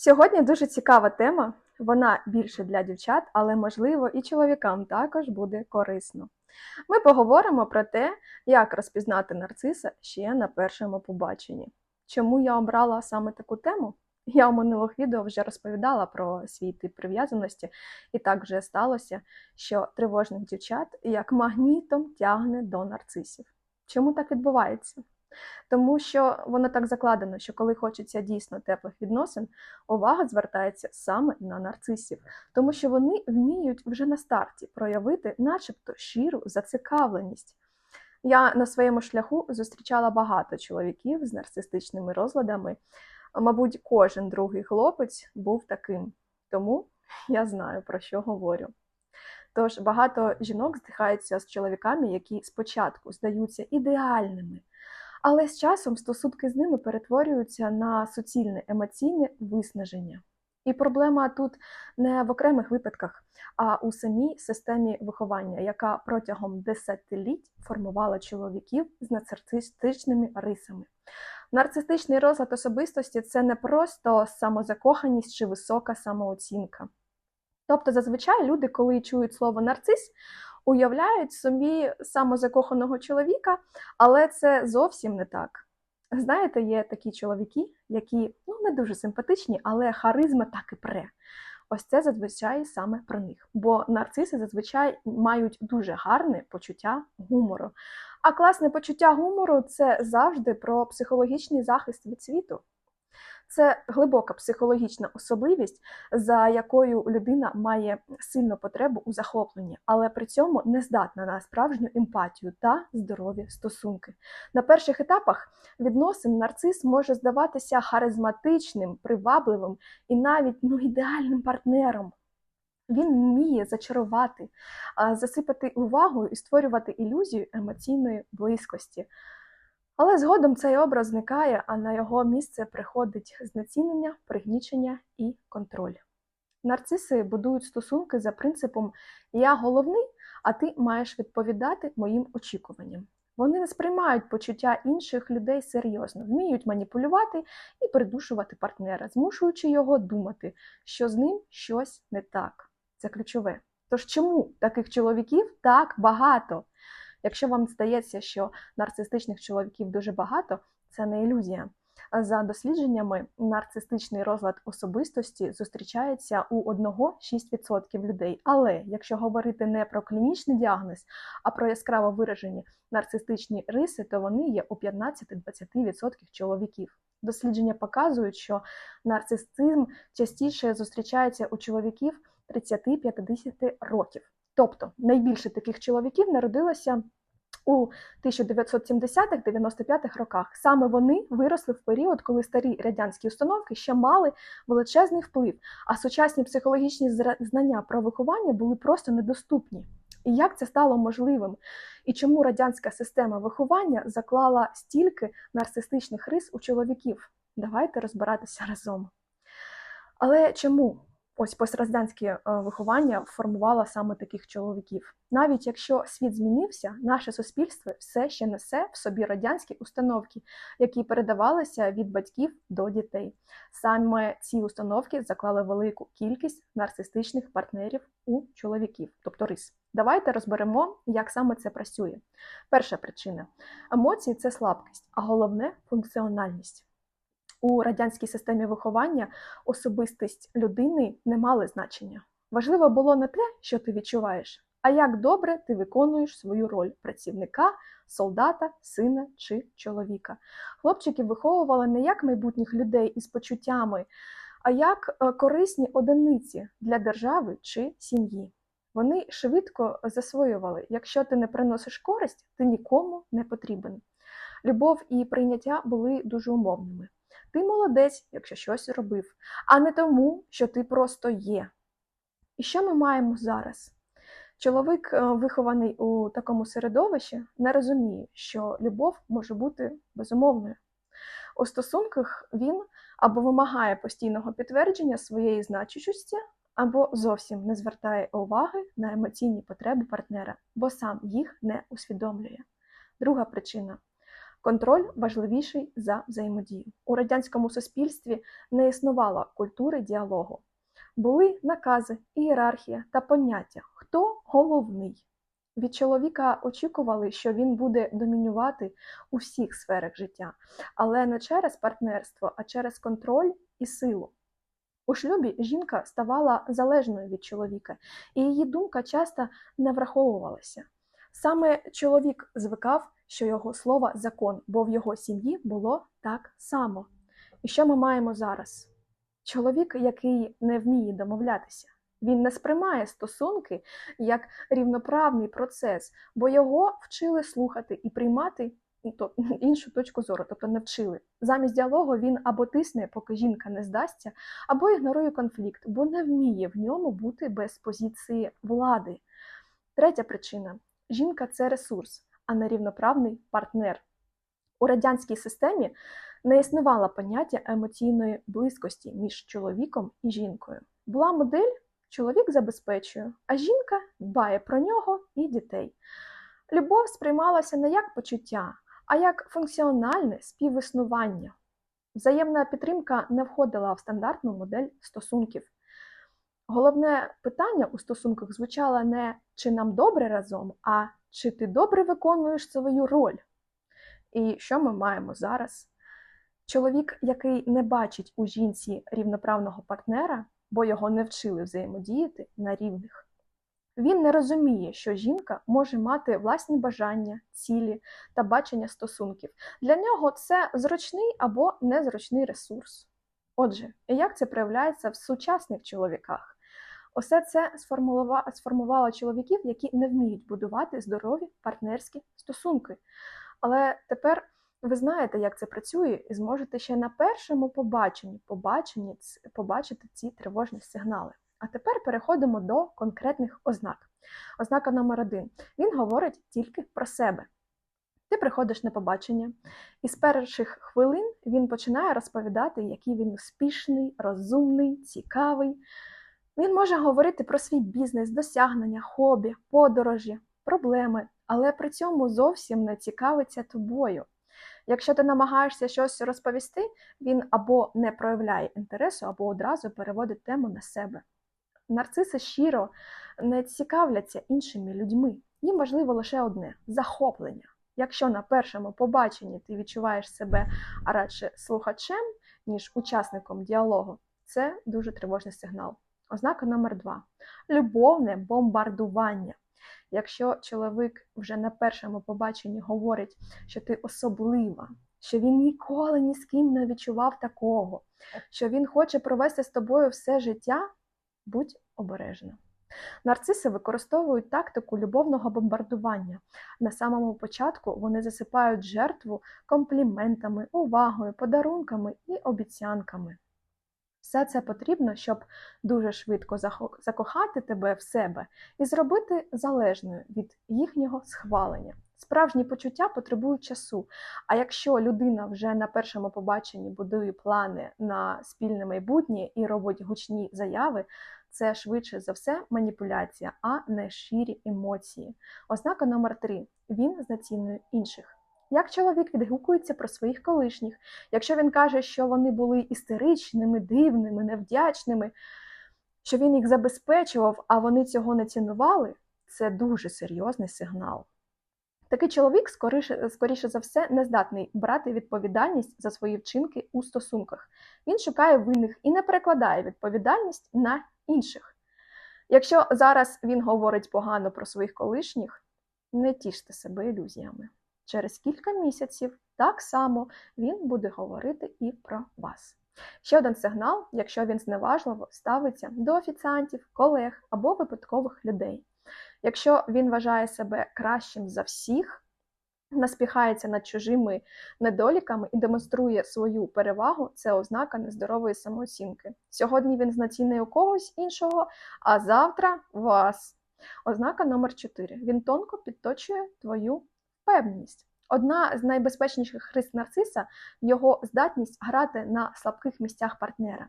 Сьогодні дуже цікава тема. Вона більше для дівчат, але можливо і чоловікам також буде корисно. Ми поговоримо про те, як розпізнати нарциса ще на першому побаченні. Чому я обрала саме таку тему? Я у минулих відео вже розповідала про свій тип прив'язаності, і так вже сталося, що тривожних дівчат як магнітом тягне до нарцисів. Чому так відбувається? Тому що воно так закладено, що коли хочеться дійсно теплих відносин, увага звертається саме на нарцисів, тому що вони вміють вже на старті проявити, начебто, щиру зацікавленість. Я на своєму шляху зустрічала багато чоловіків з нарцистичними розладами. Мабуть, кожен другий хлопець був таким, тому я знаю про що говорю. Тож багато жінок здихаються з чоловіками, які спочатку здаються ідеальними, але з часом стосунки з ними перетворюються на суцільне емоційне виснаження. І проблема тут не в окремих випадках, а у самій системі виховання, яка протягом десятиліть формувала чоловіків з нарцистичними рисами. Нарцистичний розлад особистості це не просто самозакоханість чи висока самооцінка. Тобто, зазвичай люди, коли чують слово нарцис, уявляють собі самозакоханого чоловіка, але це зовсім не так. Знаєте, є такі чоловіки, які ну, не дуже симпатичні, але харизма так і пре. Ось це зазвичай саме про них. Бо нарциси зазвичай мають дуже гарне почуття гумору. А класне почуття гумору це завжди про психологічний захист від світу. Це глибока психологічна особливість, за якою людина має сильну потребу у захопленні, але при цьому не здатна на справжню емпатію та здорові стосунки. На перших етапах відносин нарцис може здаватися харизматичним, привабливим і навіть ну, ідеальним партнером. Він вміє зачарувати, засипати увагою і створювати ілюзію емоційної близькості. Але згодом цей образ зникає, а на його місце приходить знецінення, пригнічення і контроль. Нарциси будують стосунки за принципом Я головний, а ти маєш відповідати моїм очікуванням. Вони не сприймають почуття інших людей серйозно, вміють маніпулювати і придушувати партнера, змушуючи його думати, що з ним щось не так. Це ключове. Тож чому таких чоловіків так багато? Якщо вам здається, що нарцистичних чоловіків дуже багато, це не ілюзія. За дослідженнями, нарцистичний розлад особистості зустрічається у 1-6% людей. Але якщо говорити не про клінічний діагноз, а про яскраво виражені нарцистичні риси, то вони є у 15-20% чоловіків. Дослідження показують, що нарцисизм частіше зустрічається у чоловіків 30-50 років. Тобто найбільше таких чоловіків народилося у 1970-95-х роках. Саме вони виросли в період, коли старі радянські установки ще мали величезний вплив, а сучасні психологічні знання про виховання були просто недоступні. І як це стало можливим? І чому радянська система виховання заклала стільки нарцистичних рис у чоловіків? Давайте розбиратися разом. Але чому? Ось пострадянське виховання формувало саме таких чоловіків. Навіть якщо світ змінився, наше суспільство все ще несе в собі радянські установки, які передавалися від батьків до дітей. Саме ці установки заклали велику кількість нарцистичних партнерів у чоловіків, тобто рис. Давайте розберемо, як саме це працює. Перша причина емоції це слабкість, а головне функціональність. У радянській системі виховання особистість людини не мали значення. Важливо було не те, що ти відчуваєш, а як добре ти виконуєш свою роль працівника, солдата, сина чи чоловіка. Хлопчиків виховували не як майбутніх людей із почуттями, а як корисні одиниці для держави чи сім'ї. Вони швидко засвоювали, якщо ти не приносиш користь, ти нікому не потрібен. Любов і прийняття були дуже умовними. Ти молодець, якщо щось робив, а не тому, що ти просто є. І що ми маємо зараз? Чоловік, вихований у такому середовищі, не розуміє, що любов може бути безумовною. У стосунках він або вимагає постійного підтвердження своєї значущості, або зовсім не звертає уваги на емоційні потреби партнера, бо сам їх не усвідомлює. Друга причина Контроль важливіший за взаємодію. У радянському суспільстві не існувало культури діалогу. Були накази, ієрархія та поняття, хто головний. Від чоловіка очікували, що він буде домінювати у всіх сферах життя, але не через партнерство, а через контроль і силу. У шлюбі жінка ставала залежною від чоловіка, і її думка часто не враховувалася. Саме чоловік звикав, що його слово закон, бо в його сім'ї було так само. І що ми маємо зараз? Чоловік, який не вміє домовлятися, він не сприймає стосунки як рівноправний процес, бо його вчили слухати і приймати то, іншу точку зору, тобто не вчили. Замість діалогу він або тисне, поки жінка не здасться, або ігнорує конфлікт, бо не вміє в ньому бути без позиції влади. Третя причина жінка це ресурс, а не рівноправний партнер. У радянській системі не існувало поняття емоційної близькості між чоловіком і жінкою. Була модель, чоловік забезпечує, а жінка дбає про нього і дітей. Любов сприймалася не як почуття, а як функціональне співіснування. Взаємна підтримка не входила в стандартну модель стосунків. Головне питання у стосунках звучало не чи нам добре разом, а чи ти добре виконуєш свою роль. І що ми маємо зараз? Чоловік, який не бачить у жінці рівноправного партнера, бо його не вчили взаємодіяти на рівних. Він не розуміє, що жінка може мати власні бажання, цілі та бачення стосунків. Для нього це зручний або незручний ресурс. Отже, як це проявляється в сучасних чоловіках? Усе це сформувало чоловіків, які не вміють будувати здорові партнерські стосунки. Але тепер ви знаєте, як це працює, і зможете ще на першому побаченні побаченні, побачити ці тривожні сигнали. А тепер переходимо до конкретних ознак. Ознака номер один. Він говорить тільки про себе. Ти приходиш на побачення, і з перших хвилин він починає розповідати, який він успішний, розумний, цікавий. Він може говорити про свій бізнес, досягнення, хобі, подорожі, проблеми, але при цьому зовсім не цікавиться тобою. Якщо ти намагаєшся щось розповісти, він або не проявляє інтересу, або одразу переводить тему на себе. Нарциси щиро не цікавляться іншими людьми. Їм важливо лише одне захоплення. Якщо на першому побаченні ти відчуваєш себе радше слухачем, ніж учасником діалогу, це дуже тривожний сигнал. Ознака номер два любовне бомбардування. Якщо чоловік вже на першому побаченні говорить, що ти особлива, що він ніколи ні з ким не відчував такого, що він хоче провести з тобою все життя, будь обережна. Нарциси використовують тактику любовного бомбардування. На самому початку вони засипають жертву компліментами, увагою, подарунками і обіцянками. Все це потрібно, щоб дуже швидко закохати тебе в себе і зробити залежною від їхнього схвалення. Справжні почуття потребують часу. А якщо людина вже на першому побаченні будує плани на спільне майбутнє і робить гучні заяви, це швидше за все маніпуляція, а не щирі емоції. Ознака номер три він знецінює інших. Як чоловік відгукується про своїх колишніх, якщо він каже, що вони були істеричними, дивними, невдячними, що він їх забезпечував, а вони цього не цінували, це дуже серйозний сигнал. Такий чоловік, скоріше, скоріше за все, не здатний брати відповідальність за свої вчинки у стосунках. Він шукає винних і не перекладає відповідальність на інших. Якщо зараз він говорить погано про своїх колишніх, не тіште себе ілюзіями. Через кілька місяців так само він буде говорити і про вас. Ще один сигнал, якщо він зневажливо ставиться до офіціантів, колег або випадкових людей. Якщо він вважає себе кращим за всіх, наспіхається над чужими недоліками і демонструє свою перевагу, це ознака нездорової самооцінки. Сьогодні він знецінує у когось іншого, а завтра вас. Ознака номер 4. Він тонко підточує твою впевненість. Одна з найбезпечніших рис нарциса його здатність грати на слабких місцях партнера.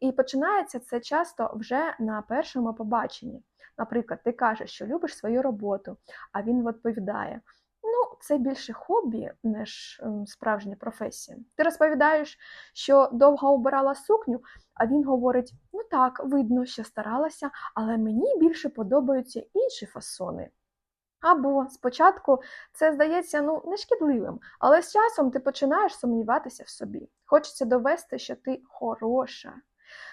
І починається це часто вже на першому побаченні. Наприклад, ти кажеш, що любиш свою роботу, а він відповідає: Ну, це більше хобі, ніж ем, справжня професія. Ти розповідаєш, що довго обирала сукню, а він говорить: ну так, видно, що старалася, але мені більше подобаються інші фасони. Або спочатку це здається ну, нешкідливим, але з часом ти починаєш сумніватися в собі. Хочеться довести, що ти хороша.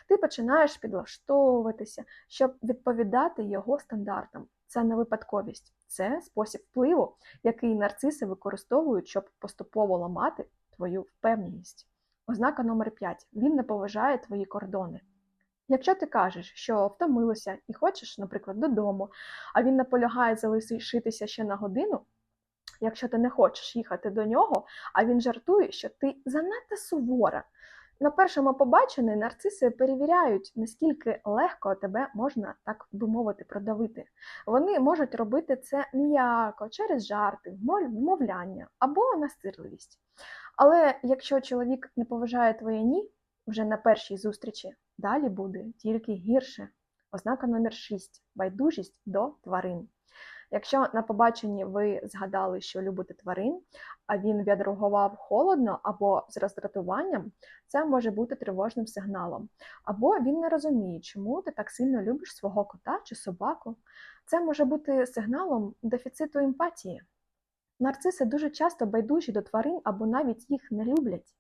Ти починаєш підлаштовуватися, щоб відповідати його стандартам. Це не випадковість, це спосіб впливу, який нарциси використовують, щоб поступово ламати твою впевненість. Ознака номер 5. Він не поважає твої кордони. Якщо ти кажеш, що втомилася і хочеш, наприклад, додому, а він наполягає залишитися ще на годину, якщо ти не хочеш їхати до нього, а він жартує, що ти занадто сувора. На першому побаченні нарциси перевіряють, наскільки легко тебе можна, так би мовити, продавити. Вони можуть робити це м'яко, через жарти, вмовляння або настирливість. Але якщо чоловік не поважає твоє ні вже на першій зустрічі, далі буде тільки гірше. Ознака номер 6 байдужість до тварин. Якщо на побаченні ви згадали, що любите тварин, а він відреагував холодно або з роздратуванням, це може бути тривожним сигналом. Або він не розуміє, чому ти так сильно любиш свого кота чи собаку. Це може бути сигналом дефіциту емпатії. Нарциси дуже часто байдужі до тварин або навіть їх не люблять.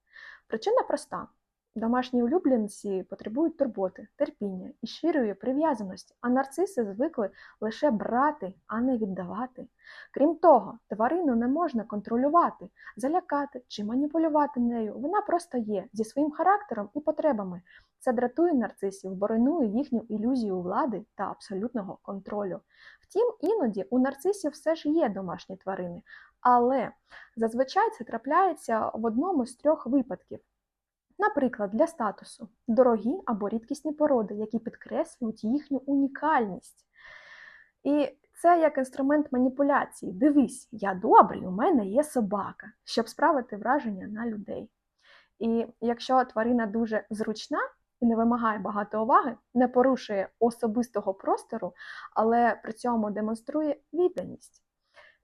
Причина проста. Домашні улюбленці потребують турботи, терпіння і щирої прив'язаності, а нарциси звикли лише брати, а не віддавати. Крім того, тварину не можна контролювати, залякати чи маніпулювати нею. Вона просто є зі своїм характером і потребами. Це дратує нарцисів, бо їхню ілюзію влади та абсолютного контролю. Втім, іноді у нарцисів все ж є домашні тварини, але зазвичай це трапляється в одному з трьох випадків. Наприклад, для статусу дорогі або рідкісні породи, які підкреслюють їхню унікальність. І це як інструмент маніпуляції. Дивись, я добрий, у мене є собака, щоб справити враження на людей. І якщо тварина дуже зручна і не вимагає багато уваги, не порушує особистого простору, але при цьому демонструє відданість.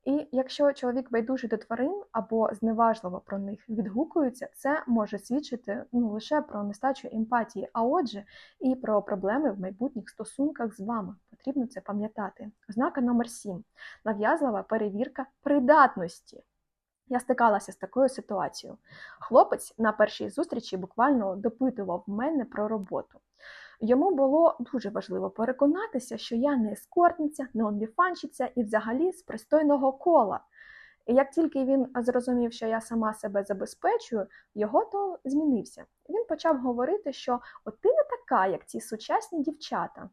І якщо чоловік байдужий до тварин або зневажливо про них відгукується, це може свідчити ну, лише про нестачу емпатії, а отже, і про проблеми в майбутніх стосунках з вами. Потрібно це пам'ятати. Ознака номер 7. нав'язлива перевірка придатності. Я стикалася з такою ситуацією. Хлопець на першій зустрічі буквально допитував мене про роботу. Йому було дуже важливо переконатися, що я не ескортниця, не онліфанщиця і взагалі з пристойного кола. І як тільки він зрозумів, що я сама себе забезпечую, його то змінився. Він почав говорити, що от ти не така, як ці сучасні дівчата.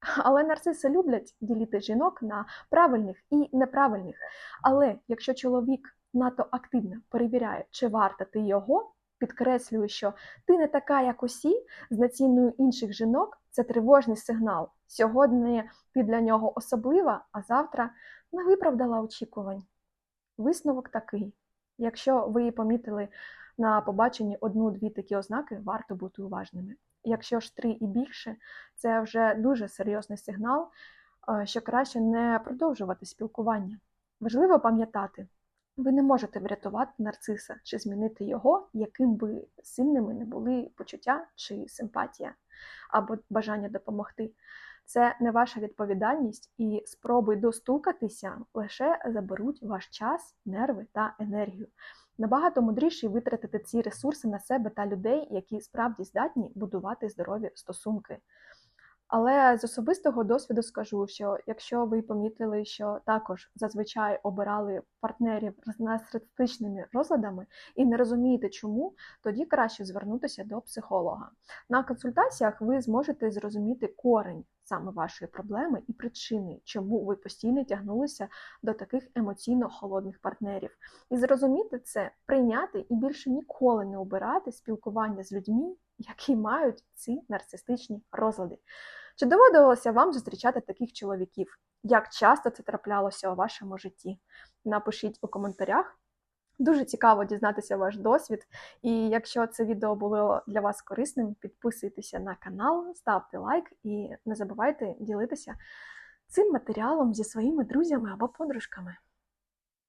Але нарциси люблять ділити жінок на правильних і неправильних. Але якщо чоловік надто активно перевіряє, чи варта ти його, підкреслюю, що ти не така, як усі, знеціною інших жінок це тривожний сигнал. Сьогодні ти для нього особлива, а завтра не виправдала очікувань. Висновок такий: якщо ви помітили на побаченні одну-дві такі ознаки, варто бути уважними. Якщо ж три і більше, це вже дуже серйозний сигнал, е, що краще не продовжувати спілкування. Важливо пам'ятати, ви не можете врятувати нарциса чи змінити його, яким би сильними не були почуття чи симпатія або бажання допомогти. Це не ваша відповідальність, і спроби достукатися лише заберуть ваш час, нерви та енергію. Набагато мудріше витратити ці ресурси на себе та людей, які справді здатні будувати здорові стосунки. Але з особистого досвіду скажу, що якщо ви помітили, що також зазвичай обирали партнерів з нарцистичними розладами і не розумієте, чому, тоді краще звернутися до психолога. На консультаціях ви зможете зрозуміти корень саме вашої проблеми і причини, чому ви постійно тягнулися до таких емоційно холодних партнерів. І зрозуміти це, прийняти і більше ніколи не обирати спілкування з людьми, які мають ці нарцистичні розлади. Чи доводилося вам зустрічати таких чоловіків? Як часто це траплялося у вашому житті? Напишіть у коментарях. Дуже цікаво дізнатися ваш досвід. І якщо це відео було для вас корисним, підписуйтеся на канал, ставте лайк і не забувайте ділитися цим матеріалом зі своїми друзями або подружками.